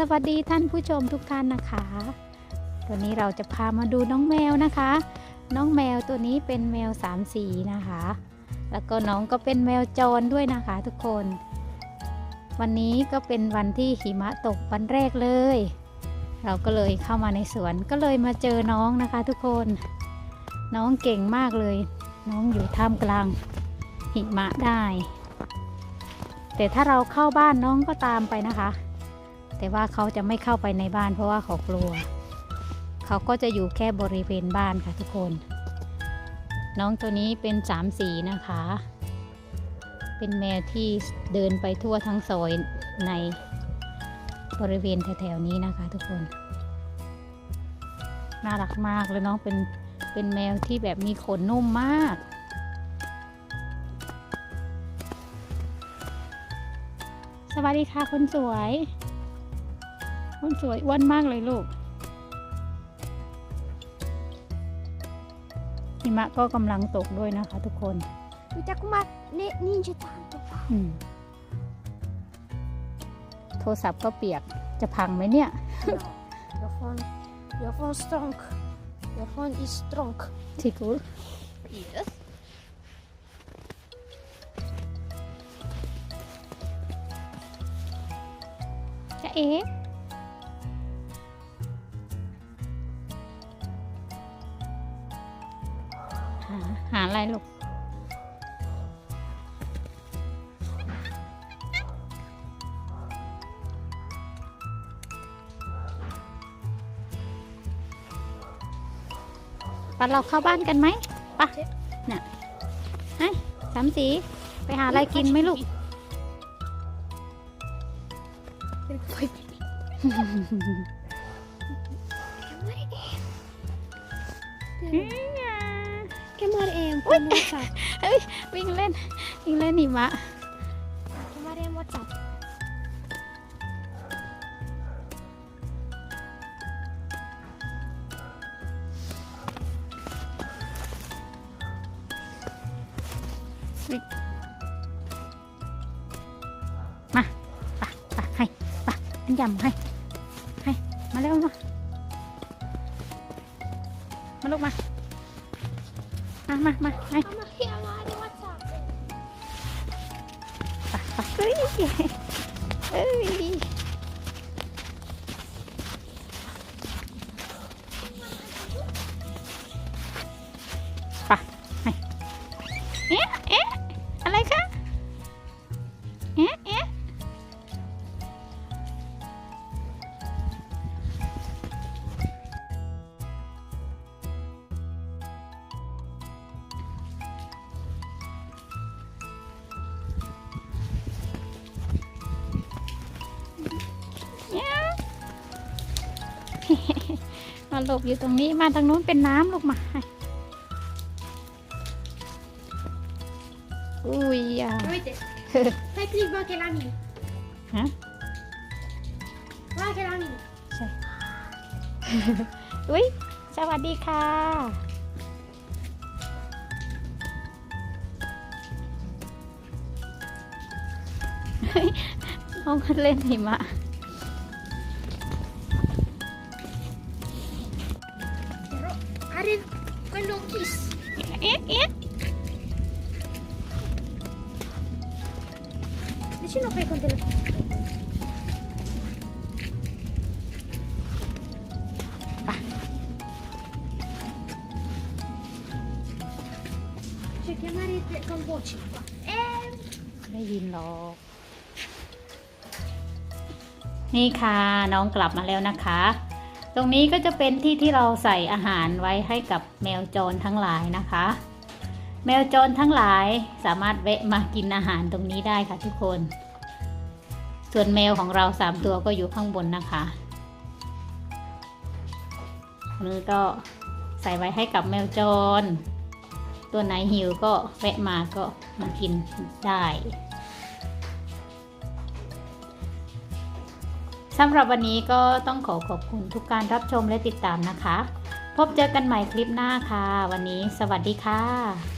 สวัสดีท่านผู้ชมทุกท่านนะคะ วันนี้เราจะพามาดูน้องแมวนะคะ น้องแมวตัวนี้เป็นแมวสามสีนะคะ แล้วก็น้องก็เป็นแมวจรด้วยนะคะ ทุกคน วันนี้ก็เป็นวันที่หิมะตกวันแรกเลย เราก็เลยเข้ามาในสวนก็เลยมาเจอน้องนะคะ ทุกคน น้องเก่งมากเลย น้องอยู่ท่ามกลางหิมะได้ แต่ถ้าเราเข้าบ้านน้องก็ตามไปนะคะ แต่ว่าเขาจะไม่เข้าไปในบ้านเพราะว่าเขากลัว เขาก็จะอยู่แค่บริเวณบ้านค่ะทุกคน น้องตัวนี้เป็นสามสีนะคะ เป็นแมวที่เดินไปทั่วทั้งซอยในบริเวณแถวๆนี้นะคะ ทุกคน น่ารักมากเลยน้องเป็นเป็นแมวที่แบบมีขนนุ่มมากสวัสดีค่ะคนสวย คนสวยอ้วนมากเลยลูกหิมะก็กำลังตกด้วยนะคะทุกคน Mitä kun mä ne, ninjataan tota. อืมโทรศัพท์ก็เปียกจะพังไหมเนี่ย Ja. Jag får, jag får en strong. Jag får en is strong. ทิกู Yes. จะเอ๊ หาหาอะไรลูก ปันเราเข้าบ้านกันไหมปะเนี่ยไอ้สามสี ไปหาอะไรกินไหมลูก Kan mä en på WhatsApp? วิ่งเล่นวิ่งเล่นหิมะ Kan mä en WhatsApp? มาปะปะให้ปะอันยำให้ ให้ มาเร็วมา มาลูกมา มามามามาเฮ้ย มาหลบอยู่ตรงนี้มาทางนู้นเป็นน้ำลูกมาอุ้ยอะ Vet du? Hej, flyg bak hela min. ฮะ Bak hela min. อุ้ยสวัสดีค่ะเฮ้ยน้องก็เล่นหิมะ เอ๊ะ Deixa eu pegar com o telefone. C'è chiamare con voce qua. Eh, ได้ยินหรอกนี่ค่ะ น้องกลับมาแล้วนะคะต รงนี้ก็จะเป็นที่ที่เราใส่อาหารไว้ให้กับแมวจรทั้งหลายนะคะ แมวจรทั้งหลายสามารถแวะมากินอาหารตรงนี้ได้ค่ะทุกคน ส่วนแมวของเราสามตัวก็อยู่ข้างบนนะคะนี่ก็ใส่ไว้ให้กับแมวจร ตัวไหนหิวก็แวะมาก็มากินได้ สำหรับวันนี้ก็ต้องขอขอบคุณทุกการรับชมและติดตามนะคะ พบเจอกันใหม่คลิปหน้าค่ะ วันนี้สวัสดีค่ะ